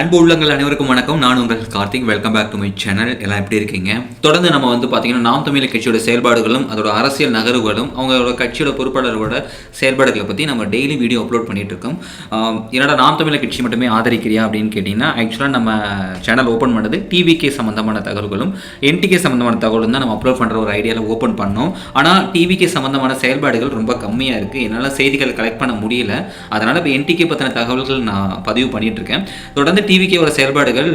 அன்பு உள்ளங்கள் அனைவருக்கும் வணக்கம். நான் உங்கள் Karthik. Welcome back to my channel எல்லாம் எப்படி இருக்கீங்க? தொடர்ந்து நம்ம வந்து பார்த்தீங்கன்னா நாம் தமிழ் கட்சியோட செயல்பாடுகளும் அதோட அரசியல் நகர்வுகளும் அவங்களோட கட்சியோட பொறுப்பாளர்களோட செயல்பாடுகளை பற்றி நம்ம டெய்லி வீடியோ அப்லோட் பண்ணிட்டு இருக்கோம் என்னடா நாம் தமிழ் கட்சி மட்டுமே ஆதரிக்கிறியா அப்படின்னு கேட்டிங்கன்னா ஆக்சுவலாக நம்ம சேனல் ஓப்பன் பண்ணது டிவிகே சம்மந்தமான தகவல்களும் என்டிகே சம்மந்தமான தகவலும் தான் நம்ம அப்லோட் பண்ணுற ஒரு ஐடியாவில் ஓப்பன் பண்ணோம். ஆனால் டிவிகே சம்மந்தமான செயல்பாடுகள் ரொம்ப கம்மியாக இருக்குது என்னால் செய்திகளை கலெக்ட் பண்ண முடியல. அதனால் இப்போ என்டிகே பற்றின தகவல்கள் நான் பதிவு பண்ணிகிட்ருக்கேன் இருக்கேன் தொடர்ந்து டிவிகேவோட செயல்பாடுகள்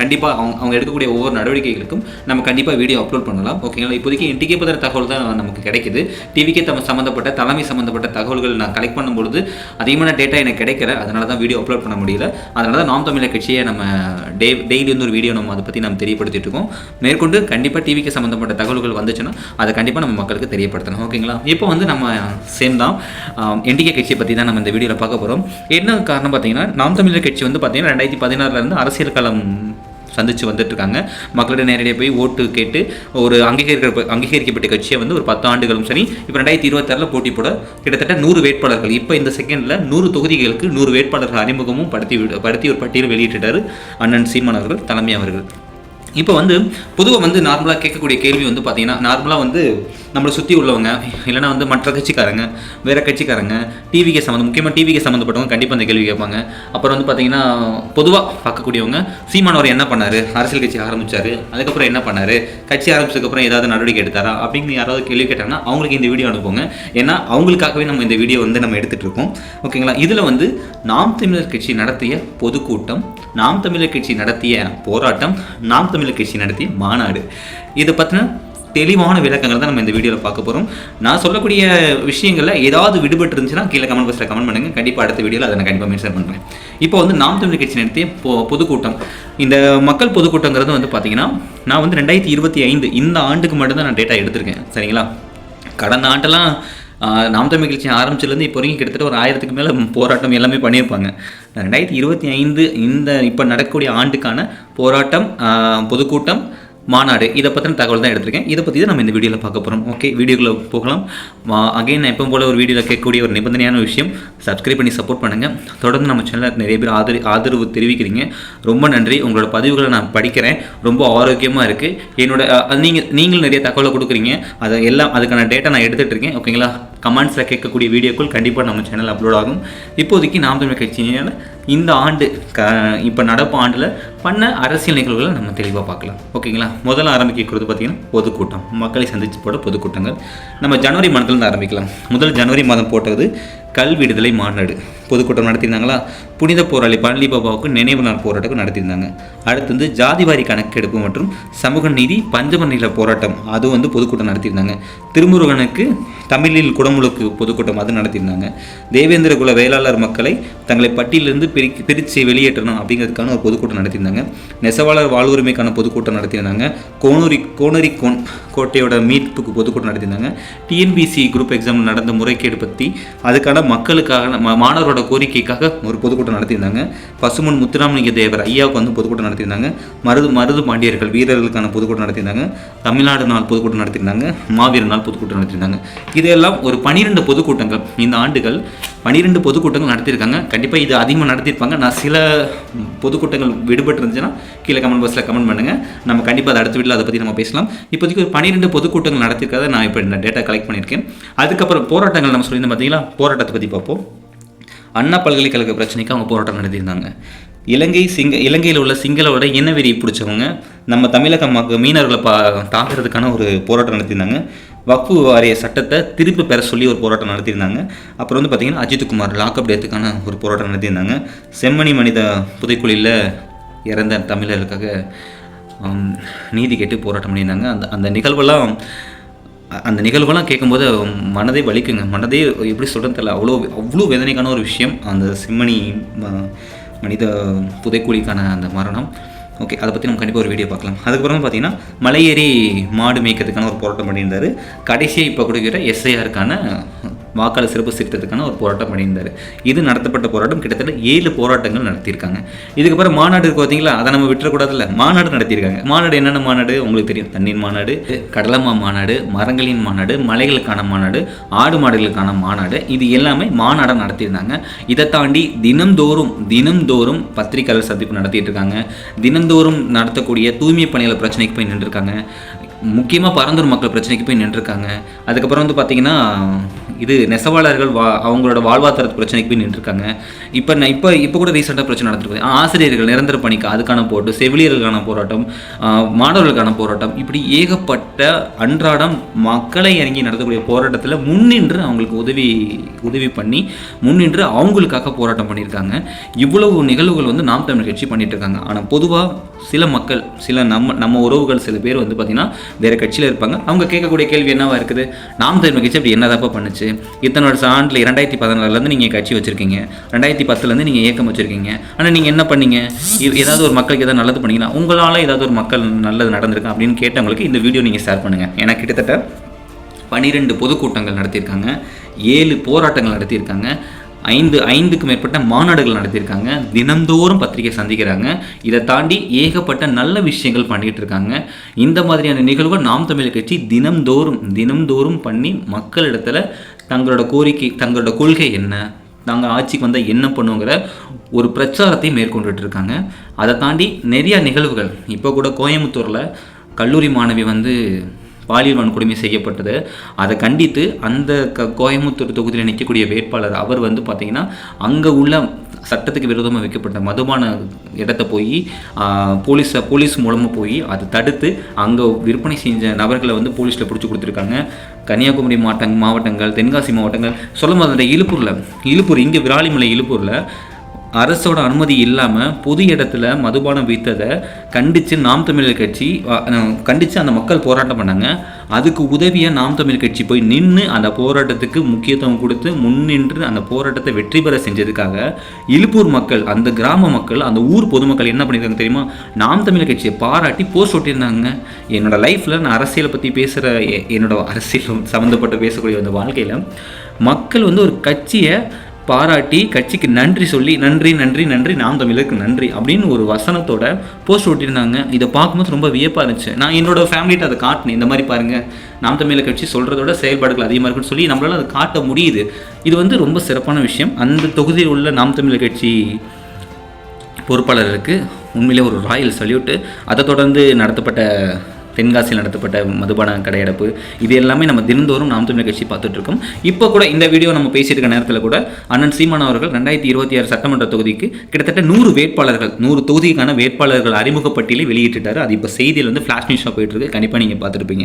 கண்டிப்பாக அவங்க அவங்க எடுக்கக்கூடிய ஒவ்வொரு நடவடிக்கைகளுக்கும் நம்ம கண்டிப்பாக வீடியோ அப்லோட் பண்ணலாம். ஓகேங்களா இப்போதைக்கு என்டிகே பற்றின தகவல் தான் நமக்கு கிடைக்குது. டிவிக்கே தம் சம்மந்தப்பட்ட தலைமை சம்மந்தப்பட்ட தகவல்கள் நான் கலெக்ட் பண்ணும்பொழுது அதிகமான டேட்டா எனக்கு கிடைக்கல. அதனால தான் வீடியோ அப்லோட் பண்ண முடியல. அதனால தான் நாம் தமிழர் கட்சியை நம்ம டே டெய்லி வந்து ஒரு வீடியோ நம்ம அதை பற்றி நம்ம தெரியப்படுத்திட்டு இருக்கோம். மேற்கொண்டு கண்டிப்பாக டிவிக்கு சம்மந்தப்பட்ட தகவல்கள் வந்துச்சுன்னா அதை கண்டிப்பாக நம்ம மக்களுக்கு தெரியப்படுத்தணும். ஓகேங்களா இப்போ வந்து நம்ம சேம் தான். என்டிகே கட்சியை பற்றி தான் நம்ம இந்த வீடியோவில் பார்க்க போகிறோம் என்ன காரணம் பார்த்தீங்கன்னா நாம் தமிழர் கட்சி வந்து பார்த்தீங்கன்னா ரெண்டாயிரத்தி பதினாறுலேருந்து அரசியல் களம் சந்தித்து வந்துட்டுருக்காங்க. மக்களிடம் நேரடியாக போய் ஓட்டு கேட்டு ஒரு அங்கீகரிக்க அங்கீகரிக்கப்பட்ட கட்சியை வந்து ஒரு பத்து ஆண்டுகளும் சரி இப்போ ரெண்டாயிரத்தி இருபத்தாறில் போட்டி போட கிட்டத்தட்ட நூறு வேட்பாளர்கள். இப்போ இந்த செகண்டில் நூறு தொகுதிகளுக்கு நூறு வேட்பாளர்கள் அறிமுகமும் படுத்தி படுத்தி ஒரு பட்டியல் வெளியிட்டுட்டாரு அண்ணன் சீமான் அவர்கள் தலைமை அவர்கள். இப்போ வந்து பொதுவாக வந்து நார்மலாக கேட்கக்கூடிய கேள்வி வந்து பார்த்தீங்கன்னா நார்மலாக வந்து நம்மளை சுற்றி உள்ளவங்க இல்லைன்னா வந்து மற்ற கட்சிக்காரங்க வேற கட்சிக்காரங்க டிவிக்கு சம்மந்தம் முக்கியமாக டிவிக்கு சம்மந்தப்பட்டவங்க கண்டிப்பாக அந்த கேள்வி கேட்பாங்க. அப்புறம் வந்து பார்த்தீங்கன்னா பொதுவாக பார்க்கக்கூடியவங்க சீமானவர் என்ன பண்ணார்? அரசியல் கட்சி ஆரம்பித்தார் அதுக்கப்புறம் என்ன பண்ணார்? கட்சி ஆரம்பிச்சதுக்கப்புறம் ஏதாவது நடவடிக்கை எடுத்தாரா? அப்படின்னு யாராவது கேள்வி கேட்டாங்கன்னா அவங்களுக்கு இந்த வீடியோ அனுப்புங்க. ஏன்னா அவங்களுக்காகவே நம்ம இந்த வீடியோ வந்து நம்ம எடுத்துகிட்டு இருக்கோம். ஓகேங்களா? இதில் வந்து நாம் தமிழர் கட்சி நடத்திய பொதுக்கூட்டம் நாம் தமிழர் கட்சி நடத்திய போராட்டம் நாம் தமிழர் கட்சி நடத்திய மாநாடு. இதை பற்றின தெளிவான விளக்கங்கள் தான் நம்ம இந்த வீடியோவில் பார்க்க போகிறோம் நான் சொல்லக்கூடிய விஷயங்களில் ஏதாவது விடுபட்டு இருந்துச்சுன்னா கீழே கமெண்ட் பாக்ஸில் கமெண்ட் பண்ணுங்கள் கண்டிப்பாக அடுத்த வீடியோவில் அதை நான் கண்டிப்பாக மென்ஷன் பண்ணுறேன் இப்போ வந்து நாம் தமிழ் கட்சி நடத்திய பொதுக்கூட்டம். இந்த மக்கள் பொதுக்கூட்டங்கிறது வந்து பார்த்தீங்கன்னா நான் வந்து ரெண்டாயிரத்தி இருபத்தி ஐந்து இந்த ஆண்டுக்கு மட்டும்தான் நான் டேட்டா எடுத்திருக்கேன். சரிங்களா? கடந்த ஆண்டெல்லாம் நாம் தமிழ் கட்சி ஆரம்பிச்சிலேருந்து இப்போ வரைக்கும் கிட்டத்தட்ட ஒரு ஆயிரத்துக்கு மேலே போராட்டம் எல்லாமே பண்ணியிருப்பாங்க. ரெண்டாயிரத்தி இருபத்தி ஐந்து இந்த இப்போ நடக்கக்கூடிய ஆண்டுக்கான போராட்டம் பொதுக்கூட்டம் மாநாடு. இதை பற்றின தகவல் தான் எடுத்திருக்கேன். இதை பற்றி தான் நம்ம இந்த வீடியோவில் பார்க்க போகிறோம் ஓகே வீடியோக்குள்ளே போகலாம். அகைன் நான் எப்போ போல் ஒரு வீடியோவில் கேட்கக்கூடிய ஒரு நிபந்தனையான விஷயம் சப்ஸ்கிரைப் பண்ணி சப்போர்ட் பண்ணுங்கள் தொடர்ந்து நம்ம சேனலில் நிறைய பேர் ஆதரி ஆதரவு தெரிவிக்கிறீங்க. ரொம்ப நன்றி. உங்களோட பதிவுகளை நான் படிக்கிறேன். ரொம்ப ஆரோக்கியமாக இருக்குது என்னோட நீங்கள் நீங்களும் நிறைய தகவலை கொடுக்குறீங்க. அதை எல்லாம் அதுக்கான டேட்டா நான் எடுத்துகிட்டு இருக்கேன். ஓகேங்களா கமெண்ட்ஸில் கேட்கக்கூடிய வீடியோக்கள் கண்டிப்பாக நம்ம சேனல் அப்லோட் ஆகும். இப்போதைக்கு நாம் தமிழ் கட்சியினால் இந்த ஆண்டு க இப்போ நடப்பு ஆண்டில் பண்ண அரசியல் நிகழ்வுகளை நம்ம தெளிவாக பார்க்கலாம். ஓகேங்களா? முதல்ல ஆரம்பிக்கிறது பார்த்தீங்கன்னா பொதுக்கூட்டம். மக்களை சந்தித்து போட பொதுக்கூட்டங்கள். நம்ம ஜனவரி மாதத்துலேருந்து ஆரம்பிக்கலாம். முதல் ஜனவரி மாதம் போட்டது கல் விடுதலை மாநாடு. பொதுக்கூட்டம் நடத்தியிருந்தாங்களா? புனித போராளி பழனி பாபாவுக்கு நினைவு நாள் போராட்டம் நடத்தியிருந்தாங்க. அடுத்து வந்து ஜாதிவாரி கணக்கெடுப்பு மற்றும் சமூக நீதி பஞ்சமநில போராட்டம் அது வந்து பொதுக்கூட்டம் நடத்தியிருந்தாங்க. திருமுருகனுக்கு தமிழில் குடமுழுக்கு பொதுக்கூட்டம் அது நடத்தியிருந்தாங்க. தேவேந்திர குல வேளாளர் மக்களை தங்களை பட்டியலிருந்து பிரி பிரித்து வெளியேற்றணும் அப்படிங்கிறதுக்கான ஒரு பொதுக்கூட்டம் நடத்தியிருந்தாங்க. நெசவாளர் வாழ்வுரிமைக்கான பொதுக்கூட்டம் நடத்தியிருந்தாங்க. கோனூரி கோனரி கோன் கோட்டையோட மீட்புக்கு பொதுக்கூட்டம் நடத்தியிருந்தாங்க. டிஎன்பிசி குரூப் எக்ஸாம் நடந்த முறைகேடு பற்றி அதுக்கான மக்களுக்காக மாணவரோட கோரிக்கைக்காக ஒரு பொதுக்கூட்டம் நடத்தியிருந்தாங்க. பசுமன் முத்துராமலிங்க தேவர் ஐயாவுக்கு வந்து பொதுக்கூட்டம் நடத்தியிருந்தாங்க. மருது மருது பாண்டியர்கள் வீரர்களுக்கான பொதுக்கூட்டம் நடத்தியிருந்தாங்க. தமிழ்நாடு நாள் பொதுக்கூட்டம் நடத்தியிருந்தாங்க. மாவீரர் நாள் பொதுக்கூட்டம் நடத்தியிருந்தாங்க. இதெல்லாம் ஒரு பனிரெண்டு பொதுக்கூட்டங்கள் இந்த ஆண்டுகள் பனிரெண்டு பொதுக்கூட்டங்கள் நடத்தியிருக்காங்க. கண்டிப்பாக இது அதிகமாக நடத்தியிருப்பாங்க. நான் சில பொதுக்கூட்டங்கள் விடுபட்டு இருந்துச்சுன்னா கீழே கமெண்ட் பாக்ஸில் கமெண்ட் பண்ணுங்கள் நம்ம கண்டிப்பாக அதை அடுத்த வீட்டில் அதை பற்றி நம்ம பேசலாம். இப்போதைக்கு ஒரு பன்னிரெண்டு பொதுக்கூட்டங்கள் நடத்திருக்கிறத நான் இப்போ இந்த டேட்டா கலெக்ட் பண்ணியிருக்கேன். அதுக்கப்புறம் போராட்டங்கள் நம்ம சொல்லியிருந்தோம் பார்த்தீங்களா போராட்டத்தை பற்றி பார்ப்போம். அண்ணா பல்கலைக்கழக பிரச்சனைக்கு அவங்க போராட்டம் நடத்தியிருந்தாங்க. இலங்கை சிங்க இலங்கையில் உள்ள சிங்களோட இனவெறி பிடிச்சவங்க நம்ம தமிழக மக்க மீனவர்களை பா தாக்குறதுக்கான ஒரு போராட்டம் நடத்தியிருந்தாங்க. வக்ஃபு வாரிய சட்டத்தை திருப்பி பெற சொல்லி ஒரு போராட்டம் நடத்தியிருந்தாங்க. அப்புறம் வந்து பார்த்திங்கன்னா அஜித்குமார் லாக்அப் டேத்துக்கான ஒரு போராட்டம் நடத்தியிருந்தாங்க. செம்மணி மனித புதைக்குழியில் இறந்த தமிழர்களுக்காக நீதி கேட்டு போராட்டம் பண்ணியிருந்தாங்க. அந்த அந்த நிகழ்வெல்லாம் அந்த நிகழ்வெல்லாம் கேட்கும்போது மனதே வலிக்குங்க. மனதே எப்படி சொல்கிறது தெரியல. அவ்வளோ அவ்வளோ வேதனைக்கான ஒரு விஷயம். அந்த செம்மணி மனித புதைக்குழிக்கான அந்த மரணம். ஓகே அதை பற்றி நம்ம கண்டிப்பாக ஒரு வீடியோ பார்க்கலாம். அதுக்கப்புறம் பார்த்தீங்கன்னா மலையேறி மாடு மேய்க்கிறதுக்கான ஒரு போராட்டம் பண்ணியிருந்தார். கடைசியாக இப்போ கொடுக்கிற எஸ்ஐஆருக்கான வாக்காளர் சிறப்பு சீர்திருத்தத்துக்கான ஒரு போராட்டம் பண்ணியிருந்தார். இது நடத்தப்பட்ட போராட்டம் கிட்டத்தட்ட ஏழு போராட்டங்கள் நடத்தியிருக்காங்க. இதுக்கப்புறம் மாநாடு இருக்கு பார்த்தீங்களா அதை நம்ம விட்டுறக்கூடாதுல்ல. மாநாடு நடத்தியிருக்காங்க. மாநாடு என்னென்ன மாநாடு? உங்களுக்கு தெரியும். தண்ணீர் மாநாடு கடலமா மாநாடு மரங்களின் மாநாடு மலைகளுக்கான மாநாடு ஆடு மாடுகளுக்கான மாநாடு இது எல்லாமே மாநாடாக நடத்தியிருந்தாங்க. இதை தாண்டி தினம்தோறும் தினம்தோறும் பத்திரிகையாளர் சந்திப்பு நடத்திட்டு இருக்காங்க தினந்தோறும் நடத்தக்கூடிய தூய்மை பணியாளர் பிரச்சனைக்கு போய் நின்றுருக்காங்க. முக்கியமாக பரந்தூர் மக்கள் பிரச்சனைக்கு போய் நின்றுருக்காங்க. அதுக்கப்புறம் வந்து பார்த்தீங்கன்னா இது நெசவாளர்கள் வா அவங்களோட வாழ்வாதாரத்து பிரச்சனைக்கு போய் நின்றுருக்காங்க. இப்போ நான் இப்போ இப்போ கூட ரீசெண்டாக பிரச்சனை நடந்திருக்கு. ஆசிரியர்கள் நிரந்தர பணிக்கு அதுக்கான போராட்டம் செவிலியர்களுக்கான போராட்டம் மாணவர்களுக்கான போராட்டம் இப்படி ஏகப்பட்ட அன்றாடம் மக்களை இறங்கி நடத்தக்கூடிய போராட்டத்தில் முன்னின்று அவங்களுக்கு உதவி உதவி பண்ணி முன்னின்று அவங்களுக்காக போராட்டம் பண்ணியிருக்காங்க. இவ்வளவு நிகழ்வுகள் வந்து நாம் தமிழ் கட்சி பண்ணிட்டு இருக்காங்க ஆனால் பொதுவாக சில மக்கள் சில நம்ம நம்ம உறவுகள் சில பேர் வந்து பார்த்திங்கன்னா வேறு கட்சியில் இருப்பாங்க. அவங்க கேட்கக்கூடிய கேள்வி என்னவா இருக்குது? நாம் தமிழ் கட்சி அப்படி என்னதாப்பா பண்ணுச்சு? இத்தனை வருஷம் ஆண்டில் இரண்டாயிரத்தி பதினாறுலேருந்து நீங்கள் கட்சி வச்சுருக்கீங்க. ரெண்டாயிரத்தி பத்துலேருந்து நீங்கள் இயக்கம் வச்சுருக்கீங்க. ஆனால் நீங்கள் என்ன பண்ணீங்க? ஏதாவது ஒரு மக்களுக்கு ஏதாவது நல்லது பண்ணீங்கன்னா உங்களால் ஏதாவது ஒரு மக்கள் நல்லது நடந்திருக்கா அப்படின்னு கேட்டவங்களுக்கு இந்த வீடியோ நீங்கள் ஷேர் பண்ணுங்கள் ஏன்னா கிட்டத்தட்ட பனிரெண்டு பொதுக்கூட்டங்கள் நடத்தியிருக்காங்க. ஏழு போராட்டங்கள் நடத்தியிருக்காங்க. ஐந்து ஐந்துக்கு மேற்பட்ட மாநாடுகள் நடத்தியிருக்காங்க. தினந்தோறும் பத்திரிகை சந்திக்கிறாங்க. இதை தாண்டி ஏகப்பட்ட நல்ல விஷயங்கள் பண்ணிகிட்டு இருக்காங்க. இந்த மாதிரியான நிகழ்வுகள் நாம் தமிழ் கட்சி தினம்தோறும் தினம்தோறும் பண்ணி மக்களிடத்தில் தங்களோட கோரிக்கை தங்களோட கொள்கை என்ன? நாங்கள் ஆட்சிக்கு வந்தால் என்ன பண்ணுங்கிற ஒரு பிரச்சாரத்தை மேற்கொண்டுட்டு இருக்காங்க அதை தாண்டி நிறையா நிகழ்வுகள். இப்போ கூட கோயம்புத்தூரில் கல்லூரி மாணவி வந்து பாலியல் வன்கொடுமை செய்யப்பட்டது. அதை கண்டித்து அந்த க கோயம்புத்தூர் தொகுதியில் நிற்கக்கூடிய வேட்பாளர் அவர் வந்து பார்த்தீங்கன்னா அங்கே உள்ள சட்டத்துக்கு விரோதமாக வைக்கப்பட்ட மதுபான இடத்த போய் போலீஸை போலீஸ் மூலமாக போய் அதை தடுத்து அங்கே விற்பனை செஞ்ச நபர்களை வந்து போலீஸில் பிடிச்சி கொடுத்துருக்காங்க. கன்னியாகுமரி மாவட்டங் மாவட்டங்கள் தென்காசி மாவட்டங்கள் சொல்லும்போது அந்த இழுப்பூரில் இழுப்பூர் இங்கே விராலிமலை இழுப்பூரில் அரசோட அனுமதி இல்லாமல் பொது இடத்துல மதுபானம் விற்றதை கண்டித்து நாம் தமிழர் கட்சி கண்டித்து அந்த மக்கள் போராட்டம் பண்ணாங்க. அதுக்கு உதவியாக நாம் தமிழ் கட்சி போய் நின்று அந்த போராட்டத்துக்கு முக்கியத்துவம் கொடுத்து முன்னின்று அந்த போராட்டத்தை வெற்றி பெற செஞ்சதுக்காக இழுப்பூர் மக்கள் அந்த கிராம மக்கள் அந்த ஊர் பொதுமக்கள் என்ன பண்ணியிருக்காங்க தெரியுமா? நாம் தமிழர் கட்சியை பாராட்டி போஸ்ட் ஒட்டியிருந்தாங்க என்னோடய லைஃப்பில் நான் அரசியலை பற்றி பேசுகிற என்னோட அரசியல் சம்மந்தப்பட்ட பேசக்கூடிய அந்த வாழ்க்கையில் மக்கள் வந்து ஒரு கட்சியை பாராட்டி கட்சிக்கு நன்றி சொல்லி நன்றி நன்றி நன்றி நாம் தமிழருக்கு நன்றி அப்படின்னு ஒரு வசனத்தோட போஸ்ட் ஓட்டியிருந்தாங்க இதை பார்க்கும்போது ரொம்ப வியப்பாக இருந்துச்சு. நான் என்னோட ஃபேமிலிட்ட அதை காட்டினேன். இந்த மாதிரி பாருங்கள் நாம் தமிழர் கட்சி சொல்கிறதோட செயல்பாடுகள் அதிகமாக இருக்குன்னு சொல்லி நம்மளால் அதை காட்ட முடியுது. இது வந்து ரொம்ப சிறப்பான விஷயம். அந்த தொகுதியில் உள்ள நாம் தமிழர் கட்சி பொறுப்பாளருக்கு உண்மையிலே ஒரு ராயல் சல்யூட்டு அதை தொடர்ந்து நடத்தப்பட்ட தென்காசியில் நடத்தப்பட்ட மதுபான கடையடைப்பு இது எல்லாமே நம்ம தினந்தோறும் நாம் தமிழர் கட்சி பார்த்துட்ருக்கோம். இப்போ கூட இந்த வீடியோ நம்ம பேசிட்டு இருக்க நேரத்தில் கூட அண்ணன் சீமான் அவர்கள் ரெண்டாயிரத்தி இருபத்தி ஆறு சட்டமன்ற தொகுதிக்கு கிட்டத்தட்ட நூறு வேட்பாளர்கள் நூறு தொகுதிக்கான வேட்பாளர்கள் அறிமுக வெளியிட்டுட்டார் அது இப்போ செய்தியில் வந்து ஃப்ளாஷ் நியூஸாக போயிட்டு இருக்கு கண்டிப்பாக நீங்கள் பார்த்துருப்பீங்க.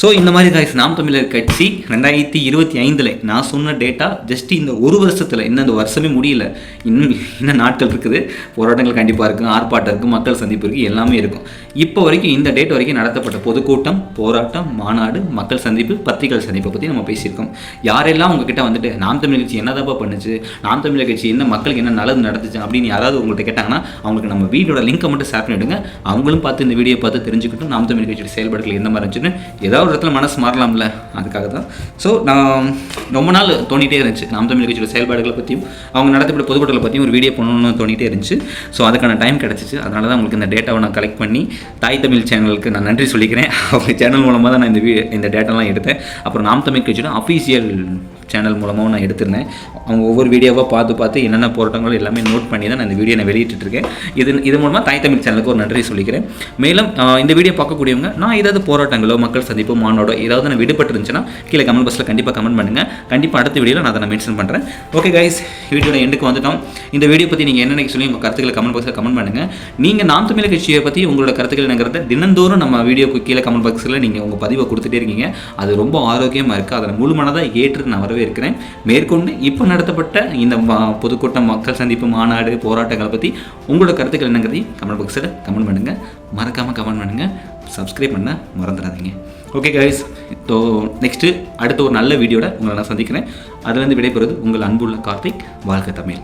ஸோ இந்த மாதிரி காய்ஸ் நாம் தமிழர் கட்சி ரெண்டாயிரத்தி இருபத்தி ஐந்தில் நான் சொன்ன டேட்டா ஜஸ்ட் இந்த ஒரு வருஷத்தில் இன்னும் அந்த வருஷமே முடியல. இன்னும் இன்னும் நாட்கள் இருக்குது. போராட்டங்கள் கண்டிப்பாக இருக்கும். ஆர்ப்பாட்டம் இருக்குது மக்கள் சந்திப்பு இருக்குது எல்லாமே இருக்கும். இப்போ வரைக்கும் இந்த டேட் வரைக்கும் நடத்தப்பட்ட பொதுக்கூட்டம் போராட்டம் மாநாடு மக்கள் சந்திப்பு பத்திரிகை சந்திப்பை பற்றி நம்ம பேசியிருக்கோம். யாரெல்லாம் உங்ககிட்ட வந்துட்டு நாம் தமிழ் கட்சி என்னதாப்பா பண்ணுச்சு? நாம் தமிழர் கட்சி என்ன மக்களுக்கு என்ன நல்லது நடந்துச்சு? அப்படின்னு யாராவது உங்கள்கிட்ட கேட்டாங்கன்னா அவங்களுக்கு நம்ம வீடியோட லிங்கை மட்டும் ஷேர் பண்ணிவிடுங்க அவங்களும் பார்த்து இந்த வீடியோ பார்த்து தெரிஞ்சுக்கிட்டும் நாம் தமிழ் கட்சியோட செயல்பாடுகள் எந்த மாதிரி இருந்துச்சுன்னு ஏதாவது ஒரு இடத்துல மனசு மாறலாம்ல அதுக்காக தான். ஸோ நான் ரொம்ப நாள் தோண்டிகிட்டே இருந்துச்சு. நாம் தமிழ் கட்சியோட செயல்பாடுகளை பற்றியும் அவங்க நடத்தப்பட்ட பொதுக்கூட்டங்களை பற்றியும் ஒரு வீடியோ பண்ணணும்னு தோண்டிகிட்டே இருந்துச்சு. ஸோ அதுக்கான டைம் கிடச்சிச்சு. அதனால தான் உங்களுக்கு இந்த டேட்டாவை நான் கலெக்ட் பண்ணி தாய் தமிழ் சேனலுக்கு நான் நன்றி சொல்லிக்கிறேன். அவங்க சேனல் மூலமாக தான் நான் இந்த இந்த டேட்டாலாம் எடுத்தேன். அப்புறம் நாம் தமிழ் கட்சியோட அஃபீஷியல் சேனல் மூலமாகவும் நான் எடுத்திருந்தேன். அவங்க ஒவ்வொரு வீடியோவாக பார்த்து பார்த்து என்னென்ன போராட்டங்கள் எல்லாமே நோட் பண்ணி தான் நான் இந்த வீடியோ நான் வெளியிட்டுருக்கேன் இது இது மூலமாக தாய் தமிழ் சேனலுக்கு ஒரு நன்றி சொல்லிக்கிறேன். மேலும் இந்த வீடியோ பார்க்கக்கூடியவங்க நான் ஏதாவது போராட்டங்களோ மக்கள் சந்திப்பு மாநாடோ ஏதாவது நான் விடுபட்டுருந்துச்சுன்னா கீழே கமெண்ட் பாக்ஸில் கண்டிப்பாக கமெண்ட் பண்ணுங்கள் கண்டிப்பாக அடுத்த வீடியோவில் நான் அதை நான் மென்ஷன் பண்ணுறேன் ஓகே கைஸ் வீடியோட எண்டுக்கு வந்துட்டோம். இந்த வீடியோ பற்றி நீங்கள் என்ன நினைக்க சொல்லி உங்கள் கருத்துக்களை கமெண்ட் பாக்ஸில் கமெண்ட் பண்ணுங்கள் நீங்கள் நாம் தமிழ் கட்சியை பற்றி உங்களோட கருத்துக்கள் என்னங்கிறத தினந்தோறும் நம்ம வீடியோக்கு கீழே கமெண்ட் பாக்ஸில் நீங்கள் உங்கள் பதிவை கொடுத்துட்டே இருக்கீங்க. அது ரொம்ப ஆரோக்கியமாக இருக்குது அதை முழு மனதாக ஏற்று நான் வரவேற்கிறேன் மேற்கொண்டு இப்போ நடத்தப்பட்ட இந்த பொதுக்கூட்டம் மக்கள் சந்திப்பு மாநாடு போராட்டங்களை பற்றி உங்களோட கருத்துக்கள் என்னங்கிறதையும் கமெண்ட் பாக்ஸில் கமெண்ட் பண்ணுங்கள் மறக்காமல் கமெண்ட் பண்ணுங்கள் சப்ஸ்கிரைப் பண்ண மறந்துடாதீங்க. ஓகே கைஸ் ஸோ நெக்ஸ்ட்டு அடுத்த ஒரு நல்ல வீடியோட உங்களை நான் சந்திக்கிறேன். அதுலேருந்து விடைபெறுவது உங்கள் அன்புள்ள கார்த்திக். வாழ்க்கை தமிழ்.